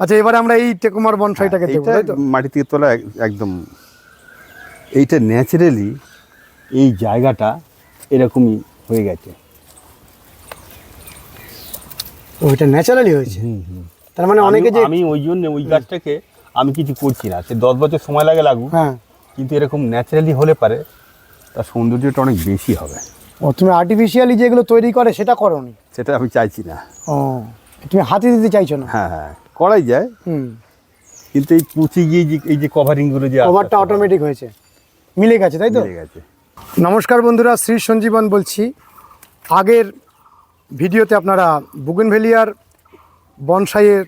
আচ্ছা এবারে আমরা এই টেকুমার বনসাইটাকে দেখব এইটা তাই তো? মাটি থেকে তোলা একদম। এইটা ন্যাচারালি এই জায়গাটা এরকমই হয়ে গেছে। ওইটা ন্যাচারালি হয়েছে? তার মানে অনেকে যে আমি- ওই জন্য ওই গাছটাকে আমি কিছু করছি না। সে দশ বছর সময় লাগে লাগুক হ্যাঁ। কিন্তু এরকম ন্যাচারালি হলে পারে তার সৌন্দর্যটা অনেক বেশি হবে। ও তুমি আর্টিফিশিয়ালি যেগুলো তৈরি করে সেটা করনি? সেটা আমি চাইছি না। ও তুমি হাতে দিতে চাইছো না? হ্যাঁ হ্যাঁ। করাই যায় হুম। কিন্তু এই পুঁচি গিয়ে যে এই যে কভারিংগুলো যে আস্তে অটোমেটিক হয়েছে। মিলে গেছে তাই তো? মিলে গেছে। নমস্কার বন্ধুরা শ্রী সঞ্জীবন বলছি। আগের ভিডিওতে আপনারা বুগেনভেলিয়ার বনসাইয়ের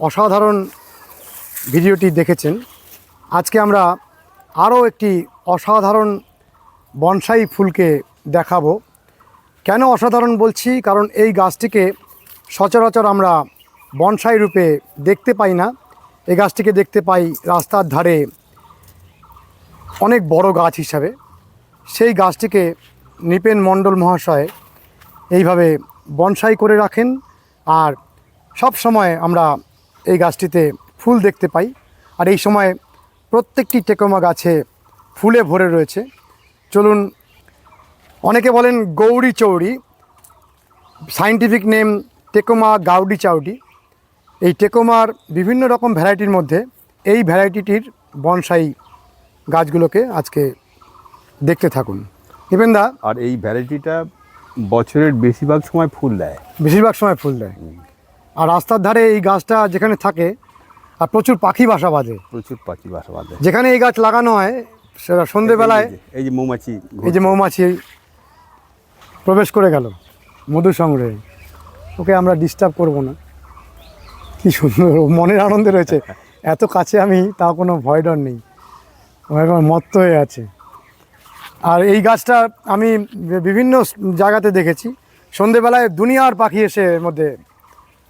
অসাধারণ ভিডিওটি দেখেছেন। আজকে আমরা আরও একটি অসাধারণ বনসাই ফুলকে দেখাবো। কেন অসাধারণ বলছি? কারণ এই গাছটিকে সচরাচর আমরা বনসাই রূপে দেখতে পাই না। এই গাছটিকে দেখতে পাই রাস্তার ধারে অনেক বড় গাছ হিসাবে। সেই গাছটিকে নিপেন মণ্ডল মহাশয় এইভাবে বনসাই করে রাখেন আর সব সময় আমরা এই গাছটিতে ফুল দেখতে পাই আর এই সময় প্রত্যেকটি টেকোমা গাছে ফুলে ভরে রয়েছে। চলুন, অনেকে বলেন গৌরী চৌড়ি সাইন্টিফিক নেম টেকোমা গাউডি চাউডি। এই টেকোমার বিভিন্ন রকম ভ্যারাইটির মধ্যে এই ভ্যারাইটিটির বনসাই গাছগুলোকে আজকে দেখতে থাকুন। দীপেনদা আর এই ভ্যারাইটিটা বছরের বেশিরভাগ সময় ফুল দেয়। বেশিরভাগ সময় ফুল দেয়। আর রাস্তার ধারে এই গাছটা যেখানে থাকে আর প্রচুর পাখি বাসা বাঁধে। প্রচুর পাখি বাসা বাঁধে। যেখানে এই গাছ লাগানো হয় সেটা সন্ধেবেলায় এই যে মৌমাছি এই যে মৌমাছি প্রবেশ করে গেল মধু সংগ্রহে ওকে আমরা ডিস্টার্ব করব না। কি সুন্দর মনের আনন্দে রয়েছে। এত কাছে আমি তাও কোনো ভয় ডর নেই। একবার মত্ত হয়ে আছে। আর এই গাছটা আমি বিভিন্ন জায়গাতে দেখেছি। সন্ধেবেলায় দুনিয়ার পাখি এসে এর মধ্যে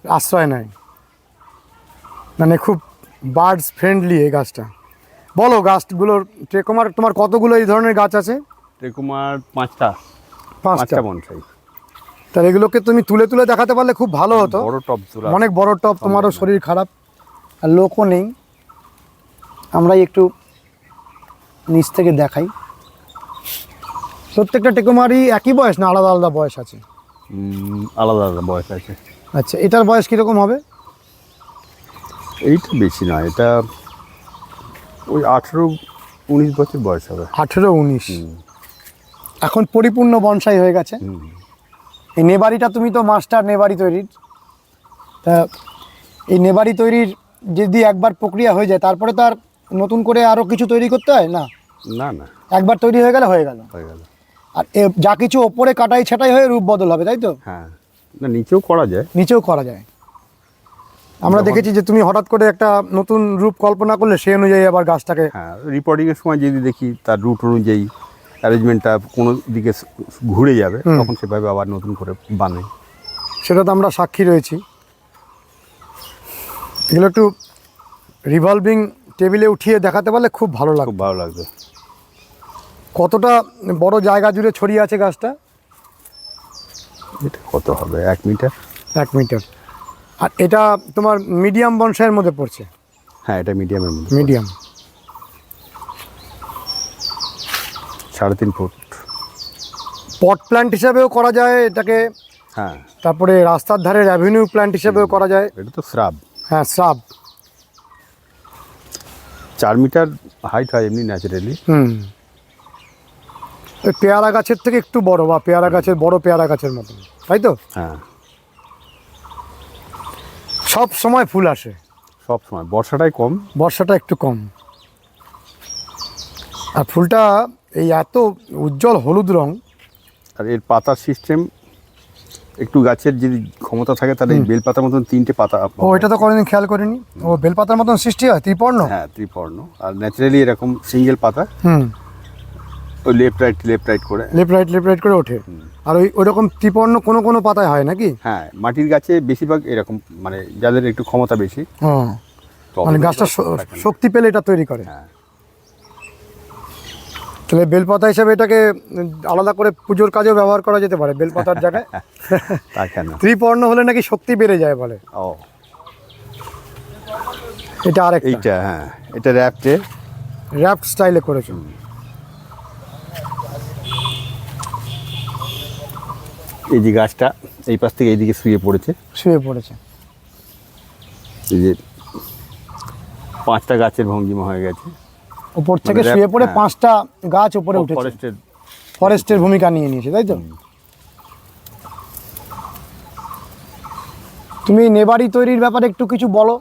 আশ্রয় নেয়। মানে খুব বার্ডস ফ্রেন্ডলি এই গাছটা। বলো গাছগুলোর ট্রেকুমার তোমার কতগুলো এই ধরনের গাছ আছে? পাঁচটা। পাঁচটা। পাঁচটা বনসাই তাহলে এগুলোকে তুমি তুলে তুলে দেখাতে পারলে খুব ভালো হতো। বড় টপ তোলা অনেক বড় টপ তোমারও শরীর খারাপ আর লোকও নেই। আমরাই একটু নিচ থেকে দেখাই। প্রত্যেকটা টেকুমারই একই বয়স না আলাদা আলাদা বয়স আছে? আলাদা আলাদা বয়স আছে। আচ্ছা এটার বয়স কীরকম হবে? এইটা বেশি নয় এটা ওই আঠেরো উনিশ বছর বয়স হবে। আঠেরো উনিশ। এখন পরিপূর্ণ বনসাই হয়ে গেছে। এই নেবারিটা তুমি তো মাস্টার নেবারি তৈরির। তা এই নেবারি তৈরির যদি একবার প্রক্রিয়া হয়ে যায় তারপরে তো আর নতুন করে আরও কিছু তৈরি করতে হয় না? না না। একবার তৈরি হয়ে গেলে হয়ে গেল। হয়ে গেল। আর এ যা কিছু ওপরে কাটাই ছাটাই হয়ে রূপ বদল হবে তাই তো? হ্যাঁ। না নিচেও করা যায়। নিচেও করা যায়। আমরা দেখেছি যে তুমি হঠাৎ করে একটা নতুন রূপ কল্পনা করলে সেই অনুযায়ী আবার গাছটাকে হ্যাঁ রিপোর্টিংয়ের সময় যদি দেখি তার রুট অনুযায়ী অ্যারেঞ্জমেন্টটা কোনো দিকে ঘুরে যাবে। তখন সেভাবে আবার নতুন করে বানাই। সেটা তো আমরা সাক্ষী রয়েছি। এগুলো একটু রিভলভিং টেবিলে উঠিয়ে দেখাতে পারলে খুব ভালো লাগবে ভালো লাগবে। কতটা বড় জায়গা জুড়ে ছড়িয়ে আছে গাছটা? এটা কত হবে? এক মিটার? এক মিটার। আর এটা তোমার মিডিয়াম বনসাইয়ের মধ্যে পড়ছে? হ্যাঁ এটা মিডিয়ামের মধ্যে মিডিয়াম। সাড়ে তিন ফুট। পট প্ল্যান্ট হিসাবেও করা যায় এটাকে। হ্যাঁ। তারপরে রাস্তার ধারে অ্যাভিনিউ প্ল্যান্ট হিসাবেও করা যায়। এটা তো শ্রাব। হ্যাঁ শ্রাব। চার মিটার হাইট হয় এমনি ন্যাচারালি হুম। পেয়ারা গাছের থেকে একটু বড় বা পেয়ারা গাছের বড় পেয়ারা গাছের মতো তাই তো? হ্যাঁ। সব সময় ফুল আসে। সব সময়। বর্ষাটাই কম। বর্ষাটা একটু কম। আর ফুলটা এই এত উজ্জ্বল হলুদ রং। আর এর পাতার সিস্টেম একটু গাছের যদি ক্ষমতা থাকে তাহলে এই বেলপাতার মতন তিনটে পাতা ও এটা তো কোনোদিন খেয়াল করিনি। ও বেলপাতার মতন সৃষ্টি হয় ত্রিপর্ণ? হ্যাঁ ত্রিপর্ণ। আর ন্যাচারালি এরকম সিঙ্গেল পাতা। হুম। ওই লেফট রাইট লেফট রাইট করে। লেফট রাইট লেফট রাইট করে ওঠে। আর ওই ওরকম ত্রিপর্ণ কোনো কোনো পাতায় হয় নাকি? হ্যাঁ মাটির গাছে বেশিরভাগ এরকম মানে যাদের একটু ক্ষমতা বেশি ও। মানে গাছটা। শক্তি পেলে এটা তৈরি করে। হ্যাঁ। তাহলে বেলপাতা হিসাবে এটাকে আলাদা করে পুজোর কাজেও ব্যবহার করা যেতে পারে বেলপাতার জায়গায়। ত্রিপর্ণ হলে নাকি শক্তি বেড়ে যায় বলে। ও। এটা আরেকটা। এইটা হ্যাঁ এটা র্যাপটে। র্যাপ স্টাইলে করেছ। এই যে গাছটা এই পাশ থেকে এইদিকে শুয়ে পড়েছে। শুয়ে পড়েছে। এই যে পাঁচটা গাছের ভঙ্গিমা হয়ে গেছে। উপর থেকে মানে শুয়ে পড়ে হ্যাঁ। পাঁচটা গাছ উপরে উঠেছে। ফরেস্টের ফরেস্টের ভূমিকা নিয়ে নিয়েছে তাই তো? তুমি নেবারি তৈরির ব্যাপারে একটু কিছু বলো।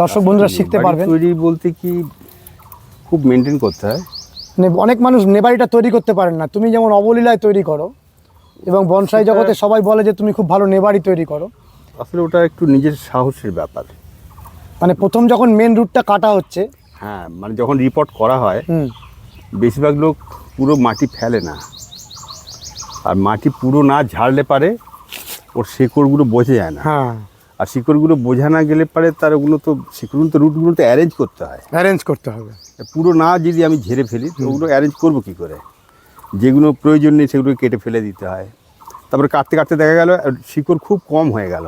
দর্শক বন্ধুরা শিখতে বাড়ি পারবেন। তৈরি বলতে কি খুব মেনটেন করতে হয়। মানে অনেক মানুষ নেবারিটা তৈরি করতে পারেন না। তুমি যেমন অবলীলায় তৈরি করো এবং বনসাই জগতে সবাই বলে যে তুমি খুব ভালো নেবারি তৈরি করো। আসলে ওটা একটু নিজের সাহসের ব্যাপার। মানে প্রথম যখন মেন রুটটা কাটা হচ্ছে হ্যাঁ মানে যখন রিপোর্ট করা হয় বেশিরভাগ লোক পুরো মাটি ফেলে না। আর মাটি পুরো না ঝাড়লে পারে ওর শেকড়গুলো বোঝা যায় না। হ্যাঁ। আর শিকড়গুলো বোঝা না গেলে পারে তার ওগুলো তো শিকড়গুলো তো রুটগুলো তো অ্যারেঞ্জ করতে হয়। অ্যারেঞ্জ করতে হবে। পুরো না যদি আমি ঝেড়ে ফেলি তো ওগুলো অ্যারেঞ্জ করব কী করে? যেগুলো প্রয়োজন নেই সেগুলো কেটে ফেলে দিতে হয়। তারপরে কাটতে কাটতে দেখা গেল শিকড় খুব কম হয়ে গেল।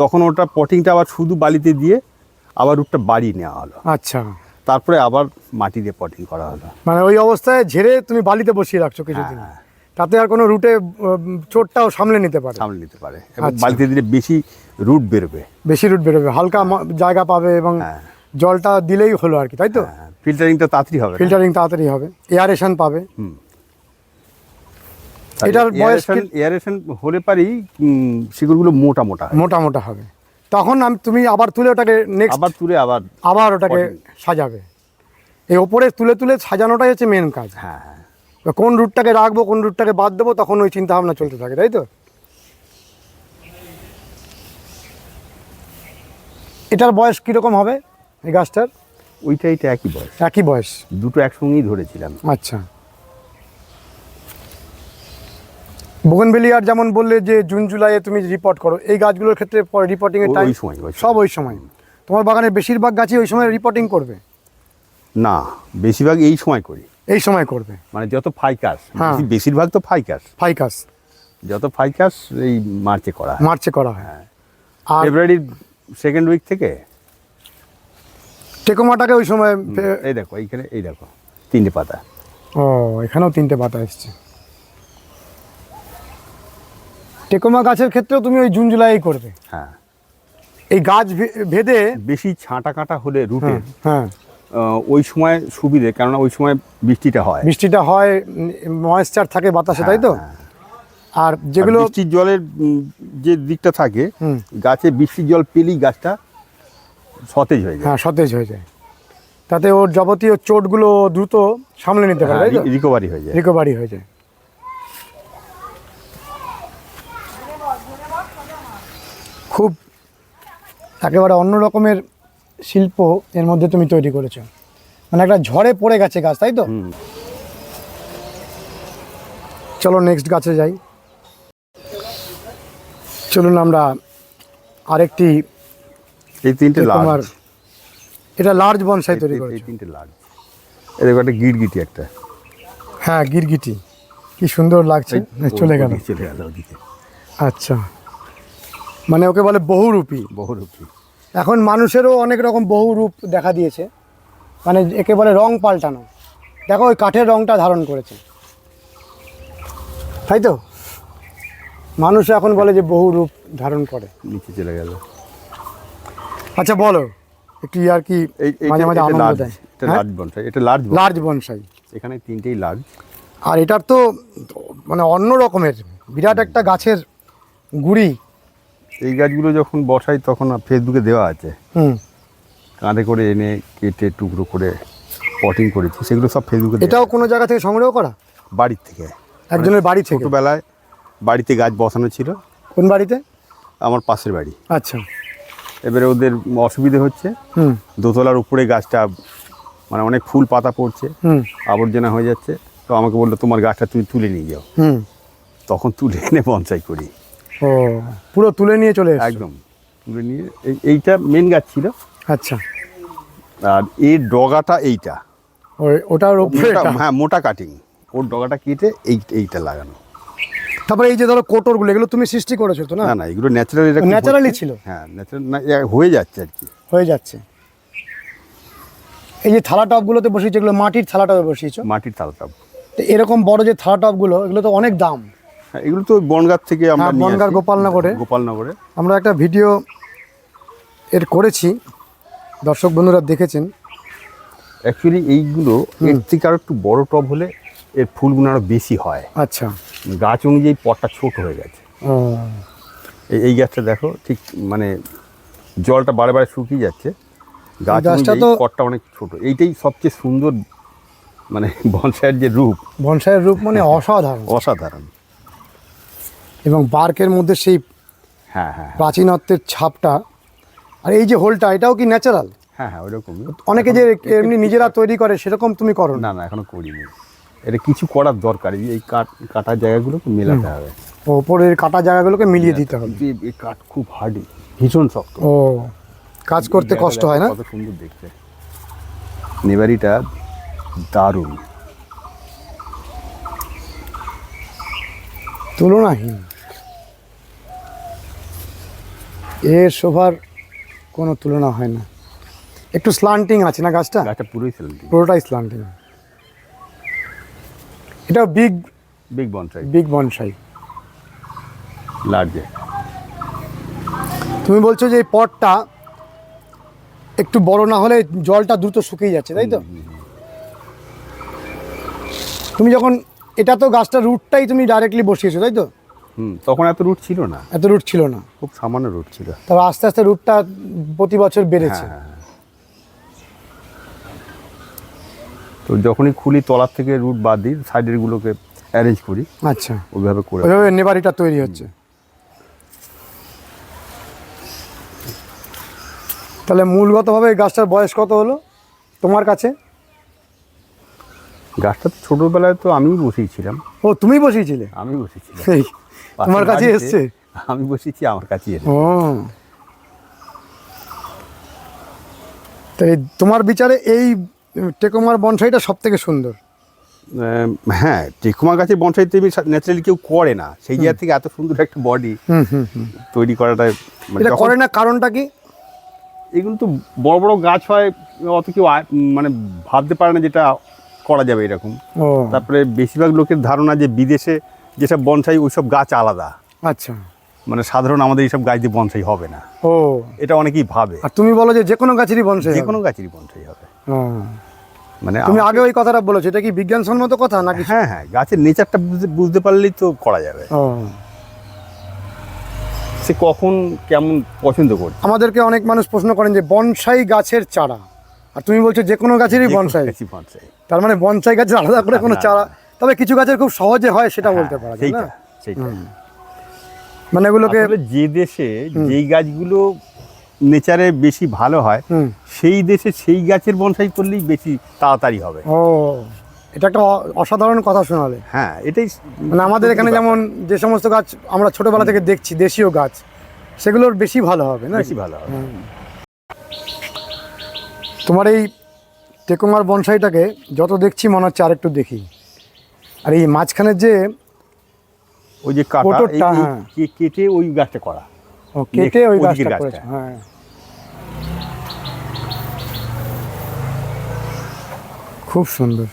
তখন ওটা পটিংটা আবার শুধু বালিতে দিয়ে আবার রুটটা বাড়িয়ে নেওয়া হলো। আচ্ছা। তারপরে আবার মাটি দিয়ে পটিং করা হলো। মানে ওই অবস্থায় ঝেড়ে তুমি বালিতে বসিয়ে রাখছো কিছুদিন। হ্যাঁ। তাতে আর কোনো রুটে চোটটাও সামলে নিতে পারে। সামলে নিতে পারে এবং আচ্ছা। বালিতে দিলে বেশি রুট বেরোবে। বেশি রুট বেরোবে হালকা জায়গা পাবে এবং হ্যাঁ। জলটা দিলেই হলো আর কি তাই তো? ফিল্টারিংটা তাড়াতাড়ি হবে ফিল্টারিং তাড়াতাড়ি হবে। এয়ারেশন পাবে। এটার বয়স aeration হলে পারি শিকড়গুলো মোটা মোটা মোটা মোটা হবে। তখন আমি তুমি আবার তুলে ওটাকে নেক্সট আবার তুলে আবার আবার ওটাকে সাজাবে। এই ওপরে তুলে তুলে সাজানোটাই হচ্ছে মেন কাজ। হ্যাঁ হ্যাঁ। কোন রুটটাকে রাখব কোন রুটটাকে বাদ দেবো তখন ওই চিন্তা ভাবনা চলতে থাকে তাই তো? এটার বয়স কীরকম হবে এই গাছটার? ওইটা এইটা একই বয়স। একই বয়স। দুটো একসঙ্গেই ধরেছিলাম। আচ্ছা। বোগনভেলিয়ার যেমন বললে যে জুন জুলাইয়ে তুমি রিপোর্ট করো এই গাছগুলোর ক্ষেত্রে রিপোর্টিং এর টাইম সব ওই সময়। তোমার বাগানের বেশিরভাগ গাছই ওই সময় রিপোর্টিং করবে? না বেশিরভাগ এই সময় করি। এই সময় করবে? মানে যত ফাইকাস হ্যাঁ। বেশিরভাগ তো ফাইকাস ফাইকাস যত ফাইকাস এই মার্চে করা মার্চে করা হয়। হ্যাঁ। আর ফেব্রুয়ারির সেকেন্ড উইক থেকে? টেকোমাটাকে ওই সময় এই দেখো এইখানে এই দেখো তিনটে পাতা। ও এখানেও তিনটে পাতা এসছে। টেকোমা গাছের ক্ষেত্রেও তুমি ওই জুন জুলাই করবে। হ্যাঁ। এই গাছ ভেদে বেশি ছাঁটা কাটা হলে রুটের হ্যাঁ ওই সময় সুবিধে কেননা ওই সময় বৃষ্টিটা হয়। বৃষ্টিটা হয় ময়েশ্চার থাকে বাতাসে তাই তো? হ্যাঁ, আর যেগুলো বৃষ্টির জলের যে দিকটা থাকে গাছে বৃষ্টির জল পেলেই গাছটা সতেজ হয়ে যায়। হ্যাঁ সতেজ হয়ে যায়। তাতে ওর যাবতীয় চোটগুলো দ্রুত সামলে নিতে পারে তো? রিকভারি হয়ে যায়। রিকভারি হয়ে যায়। খুব একেবারে অন্য রকমের শিল্প এর মধ্যে তুমি তৈরি করেছ। মানে একটা ঝড়ে পড়ে গেছে গাছ তাই তো? চলো নেক্সট গাছে যাই। চলুন আমরা আরেকটি এই তিনটে তোমার এটা লার্জ বনসাই তৈরি এই করেছ। তিনটে লার্জ এই একটা গিরগিটি একটা। হ্যাঁ গিরগিটি। কি সুন্দর লাগছে। চলে গেল। চলে গেল ওদিকে। আচ্ছা। মানে ওকে বলে বহুরূপী। বহুরূপী। এখন মানুষেরও অনেক রকম বহু রূপ দেখা দিয়েছে। মানে একে বলে রং পাল্টানো। দেখো ওই কাঠের রংটা ধারণ করেছে। তাই তো? মানুষ এখন বলে যে বহু রূপ ধারণ করে। নিচে চলে গেল। আচ্ছা বলো। একটু আর কি এই মাঝে মাঝে আনন্দ দেয়। এটা? লার্জ বনসাই এটা লার্জ লার্জ বনসাই এখানে তিনটেই লার্জ আর এটার তো মানে অন্য রকমের। বিরাট একটা গাছের গুড়ি। এই গাছগুলো যখন বসাই তখন ফেসবুকে দেওয়া আছে। হুম। কাঁধে করে এনে কেটে টুকরো করে পটিং করেছি সেগুলো সব ফেসবুকে এটাও কোনো জায়গা থেকে সংগ্রহ করা? বাড়ির থেকে। একজনের বাড়ি থেকে? ছোটোবেলায় বাড়িতে গাছ বসানো ছিল। কোন বাড়িতে? আমার পাশের বাড়ি। আচ্ছা। এবারে ওদের অসুবিধে হচ্ছে। দোতলার উপরে গাছটা মানে অনেক ফুল পাতা পড়ছে হুম। আবর্জনা হয়ে যাচ্ছে। তো আমাকে বলল তোমার গাছটা তুমি তুলে নিয়ে যাও। হুম। তখন তুলে এনে বনসাই করি। ও পুরো তুলে নিয়ে চলে একদম তুলে নিয়ে এই এইটা মেন গাছ ছিল। আচ্ছা। আর এর ডগাটা এইটা। ওটার উপরে হ্যাঁ মোটা কাটিং ওর ডগাটা কেটে এই এইটা লাগানো। তারপরে এই যে ধরো কোটরগুলো এগুলো তুমি সৃষ্টি করেছ তো না? না এগুলো ন্যাচারাল Naturally ছিল? হ্যাঁ ন্যাচারাল হয়ে যাচ্ছে আর কি। হয়ে যাচ্ছে। এই যে থালা টপগুলোতে বসিয়েছো এগুলো মাটির থালা টবে বসিয়েছো? মাটির তালটাপ তো এরকম বড় যে থালা টপগুলো এগুলো তো অনেক দাম। এগুলো তো বনগাঁ থেকে আমরা হ্যাঁ, বনগাঁর গোপালনগরে। গোপালনগরে। আমরা একটা ভিডিও এর করেছি দর্শক বন্ধুরা দেখেছেন। অ্যাকচুয়ালি এইগুলো এর থেকে আরও একটু বড় টব হলে এর ফুলগুলো আরও বেশি হয়। আচ্ছা। গাছ অনুযায়ী পটটা ছোট হয়ে গেছে। এই গাছটা দেখো ঠিক মানে জলটা বারে বারে শুকিয়ে যাচ্ছে। গাছ গাছটা তো- পটটা অনেক ছোট। এইটাই সবচেয়ে সুন্দর মানে বনসাইয়ের যে রূপ। বনসাইয়ের রূপ মানে অসাধারণ। অসাধারণ। এবং বার্কের মধ্যে সেই হ্যাঁ হ্যাঁ হ্যাঁ। প্রাচীনত্বের ছাপটা। আর এই যে হোলটা এটাও কি ন্যাচারাল হ্যাঁ হ্যাঁ ওইরকমই অনেকে যে এমনি নিজেরা তৈরি করে সেরকম তুমি করো না? না এখনও করিনি। এটা কিছু করার দরকার এই- কাঠ কাটার জায়গাগুলোকে মেলাতে হবে। ওপরের কাটা জায়গাগুলোকে মিলিয়ে দিতে হবে। এই- এই কাঠ খুব হার্ডি ভীষণ শক্ত। ও কাজ করতে কষ্ট হয় না? কত সুন্দর দেখতে। নেবারিটা দারুণ। তুলনাহীন। এর শোভার কোনো তুলনা হয় না। একটু স্লান্টিং আছে না গাছটা? গাছটা পুরোই সিলেন্টি পুরোটাই স্লান্টিং এটা big big bonsai big bonsai লার্জে তুমি বলছো যে এই পটটা একটু বড় না হলে জলটা দ্রুত শুকিয়ে যাচ্ছে তাই তো? তুমি যখন এটা তো গাছটা রুটটাই তুমি ডাইরেক্টলি বসিয়েছো তাই তো? তখন এত রুট ছিল না। এত রুট ছিল না। খুব সামান্য রুট ছিল। তবে আস্তে আস্তে রুটটা প্রতি বছর বেড়েছে। হ্যাঁ, হ্যাঁ, তো যখনই খুলি তলার থেকে রুট বাদ দিই সাইডের গুলোকে অ্যারেঞ্জ করি। আচ্ছা। ওইভাবে করে। ওইভাবে নেবারিটা তৈরি হচ্ছে। তাহলে মূলগতভাবে এই গাছটার বয়স কত হলো তোমার কাছে? গাছটা তো ছোটোবেলায় তো আমিই বসিয়েছিলাম ও তুমি বসিয়েছিলে আমি বসেছিলাম এই, তোমার কাছে এসছে? আমি বসেছি আমার কাছে এসে ও। তাই তোমার বিচারে এই টেকোমার বনসাইটা সব থেকে সুন্দর হ্যাঁ টেকুমা গাছের বনসাই তো ন্যাচারালি কেউ করে না। সেই জায়গা থেকে এত সুন্দর একটা বডি তৈরি করাটা মানে এটা করে না কারণটা কি? এগুলো তো বড় বড় গাছ হয় অত কেউ মানে ভাবতে পারে না যেটা করা যাবে এরকম। তারপরে বেশিরভাগ লোকের ধারণা যে বিদেশে যেসব বনসাই ওইসব গাছ আলাদা। আচ্ছা। মানে সাধারণ আমাদের এইসব গাছ দিয়ে বনসাই হবে না। ও। এটা অনেকেই ভাবে। আর তুমি বলো যে যে কোনো গাছেরই বনসাই যে কোনো গাছেরই বনসাই হবে। মানে তুমি আগে ওই কথাটা বলেছ এটা কি বিজ্ঞানসম্মত কথা নাকি হ্যাঁ হ্যাঁ গাছের নেচারটা বুঝতে বুঝতে পারলেই তো করা যাবে। সে কখন কেমন পছন্দ করছে। আমাদেরকে অনেক মানুষ প্রশ্ন করেন যে বনসাই গাছের চারা। আর তুমি বলছো যে কোনো গাছেরই বনসাই। বনসাই। তার মানে বনসাই গাছের আলাদা করে কোনো চারা। তবে কিছু গাছের খুব সহজে হয় সেটা বলতে পারা যায় না? মানে এগুলোকে যে দেশে যেই গাছগুলো নেচারে বেশি ভালো হয় সেই দেশে সেই গাছের বনসাই করলেই বেশি তাড়াতাড়ি হবে। ও এটা একটা অসাধারণ কথা শোনালে। হ্যাঁ এটাই মানে আমাদের এখানে যেমন যে সমস্ত গাছ আমরা ছোটবেলা থেকে দেখছি দেশীয় গাছ সেগুলোর বেশি ভালো হবে না? বেশি ভালো হবে। তোমার এই টেকুমার বনসাইটাকে যত দেখছি মনে হচ্ছে আরেকটু দেখি। আর এই মাঝখানের যে ওই যে কাটা হ্যাঁ। কেটে ওই গাছটা করা। ও, কেটে ওই গাছটা গাছটা। করেছে হ্যাঁ। খুব সুন্দর।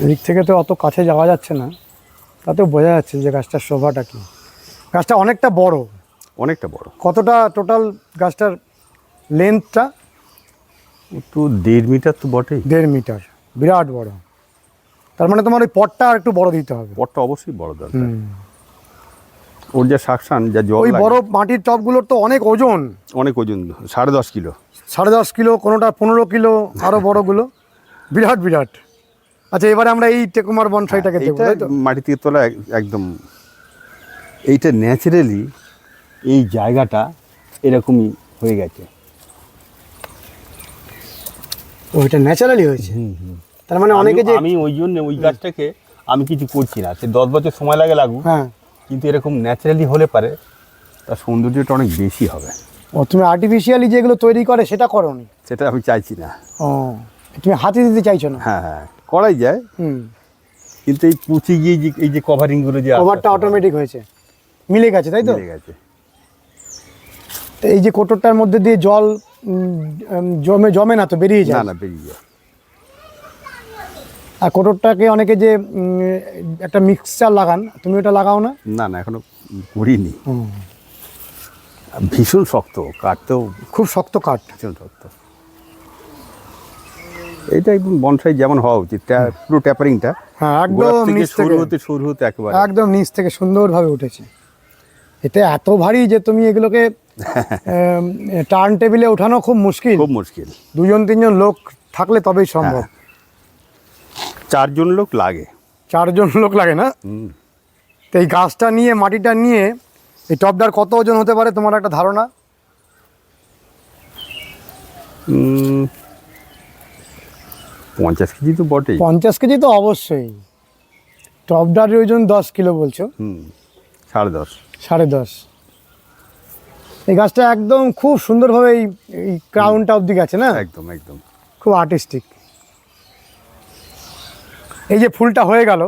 এদিক থেকে তো অত কাছে যাওয়া যাচ্ছে না তাতেও বোঝা যাচ্ছে যে গাছটার শোভাটা কি। গাছটা অনেকটা বড়। অনেকটা বড়। কতটা টোটাল গাছটার লেন্থটা ও তো দেড় মিটার তো বটেই। দেড় মিটার বিরাট বড়। তার মানে তোমার ওই পটটা আর একটু বড় দিতে হবে। পটটা অবশ্যই বড় দরকার। ওর যা শাকসান যা জল ওই বড় মাটির টবগুলোর তো অনেক ওজন। অনেক ওজন সাড়ে দশ কিলো। সাড়ে দশ কিলো কোনোটা পনেরো কিলো আরও বড়গুলো। বিরাট বিরাট। আচ্ছা এবারে আমরা এই টেকুমার বনসাইটাকে দেখব মাটি থেকে তোলা একদম। এইটা ন্যাচারালি এই জায়গাটা এরকমই হয়ে গেছে। ওইটা ন্যাচারালি হয়েছে। তার মানে অনেকে যে আমি- ওই জন্য ওই গাছটাকে আমি কিছু করছি না। সে দশ বছর সময় লাগে লাগুক হ্যাঁ। কিন্তু এরকম ন্যাচারালি হলে পারে তার সৌন্দর্যটা অনেক বেশি হবে। ও তুমি আর্টিফিশিয়ালি যেগুলো তৈরি করে সেটা করো নি সেটা আমি চাইছি না। ও তুমি হাতে দিতে চাইছো না? হ্যাঁ হ্যাঁ। করাই যায়। হুম। কিন্তু এই পুঁচি গিয়ে এই যে কভারিংগুলো যে আস্তে অটোমেটিক হয়েছে। মিলে গেছে তাই তো? মিলে গেছে। তো এই যে কোটরটার মধ্যে দিয়ে জল জমে জমে না তো বেরিয়ে যায়? না বেরিয়ে যায়। আর কোটরটাকে অনেকে যে একটা মিক্সচার লাগান তুমি ওটা লাগাও না? না না এখনও করিনি ভীষণ শক্ত কাঠ তো খুব শক্ত কাঠ। ভীষণ শক্ত। এটা একদম বনসাই যেমন হওয়া উচিত পুরো ট্যাপারিংটা হ্যাঁ একদম থেকে নিচ শুরু হতে শুরু হতে একেবারে। একদম নিচ থেকে সুন্দরভাবে উঠেছে। এটা এত ভারী যে তুমি এগুলোকে টার্ন টেবিলে ওঠানো খুব মুশকিল। খুব মুশকিল। দুজন তিনজন লোক থাকলে তবেই সম্ভব। হ্যাঁ। চারজন লোক লাগে। চারজন লোক লাগে না? তো এই গাছটা নিয়ে মাটিটা নিয়ে এই টপডার কত ওজন হতে পারে তোমার একটা ধারণা? পঞ্চাশ কেজি তো বটেই। পঞ্চাশ কেজি তো অবশ্যই। টপডারের ওজন দশ কিলো বলছো? হুম সাড়ে দশ। সাড়ে দশ। এই গাছটা একদম খুব সুন্দরভাবে এই এই ক্রাউনটা অবধি গেছে না? একদম একদম। খুব আর্টিস্টিক এই যে ফুলটা হয়ে গেল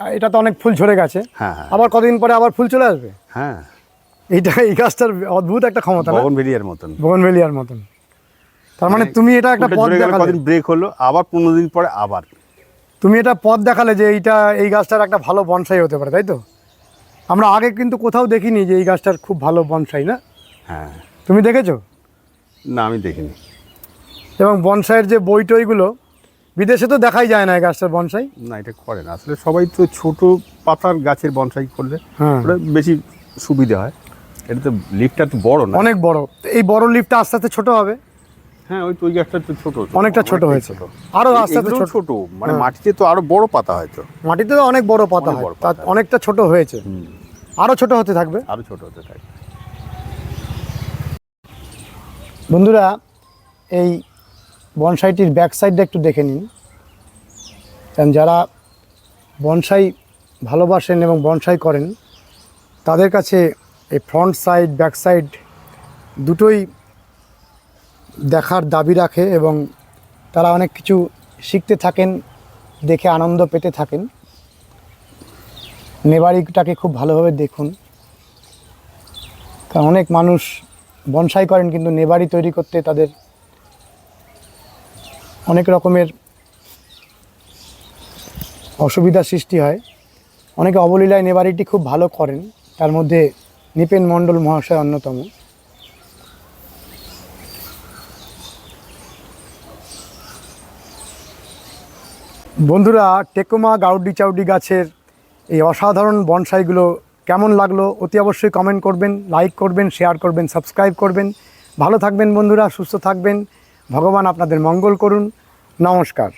এটা তো অনেক ফুল ঝরে গেছে। হ্যাঁ হ্যাঁ। আবার কতদিন পরে আবার ফুল চলে আসবে? হ্যাঁ। এইটা এই গাছটার অদ্ভুত একটা ক্ষমতা না? বগন ভেরিয়ার মতন। বোগনভেলিয়ার মতন। তার মানে তুমি এটা একটা পথ দেখালে। কদিন ব্রেক হলো আবার পনেরো দিন পরে আবার। তুমি এটা পথ দেখালে যে এইটা এই গাছটার একটা ভালো বনসাই হতে পারে তাই তো? আমরা আগে কিন্তু কোথাও দেখিনি যে এই গাছটার খুব ভালো বনসাই না? হ্যাঁ। তুমি দেখেছ? না আমি দেখিনি। এবং বনসাইয়ের যে বই টইগুলো বিদেশে তো দেখাই যায় না এই গাছটার বনসাই। না এটা করে না। আসলে সবাই তো ছোট পাতার গাছের বনসাই করলে হ্যাঁ। ওটা বেশি সুবিধা হয়। এটা তো লিফটটা তো বড় না। অনেক বড়। এই বড় লিফটটা আস্তে আস্তে ছোট হবে। হ্যাঁ ওই ওই গাছটা তো ছোট অনেকটা ছোট হয়েছে। আরও আস্তে আস্তে ছোট। ছোট মানে হ্যাঁ। মাটিতে তো আরও বড় পাতা হয়তো মাটিতে তো অনেক বড় পাতা হয় তার অনেকটা ছোট হয়েছে। আরও ছোট হতে থাকবে। আরও ছোট হতে থাকে বন্ধুরা এই বনসাইটির ব্যাক সাইডটা একটু দেখে নিন। কারণ যারা বনসাই ভালোবাসেন এবং বনসাই করেন তাদের কাছে এই ফ্রন্ট সাইড ব্যাক সাইড দুটোই দেখার দাবি রাখে এবং তারা অনেক কিছু শিখতে থাকেন, দেখে আনন্দ পেতে থাকেন। নেবারিটাকে খুব ভালোভাবে দেখুন। কারণ অনেক মানুষ বনসাই করেন, কিন্তু নেবারি তৈরি করতে তাদের অনেক রকমের অসুবিধার সৃষ্টি হয়। অনেকে অবলীলায় নেবারিটি খুব ভালো করেন। তার মধ্যে নিপেন মণ্ডল মহাশয় অন্যতম। বন্ধুরা, টেকোমা গাউডি চাউডি গাছের এই অসাধারণ বনসাইগুলো কেমন লাগল অতি অবশ্যই কমেন্ট করবেন লাইক করবেন শেয়ার করবেন সাবস্ক্রাইব করবেন। ভালো থাকবেন বন্ধুরা, সুস্থ থাকবেন। ভগবান আপনাদের মঙ্গল করুন। নমস্কার।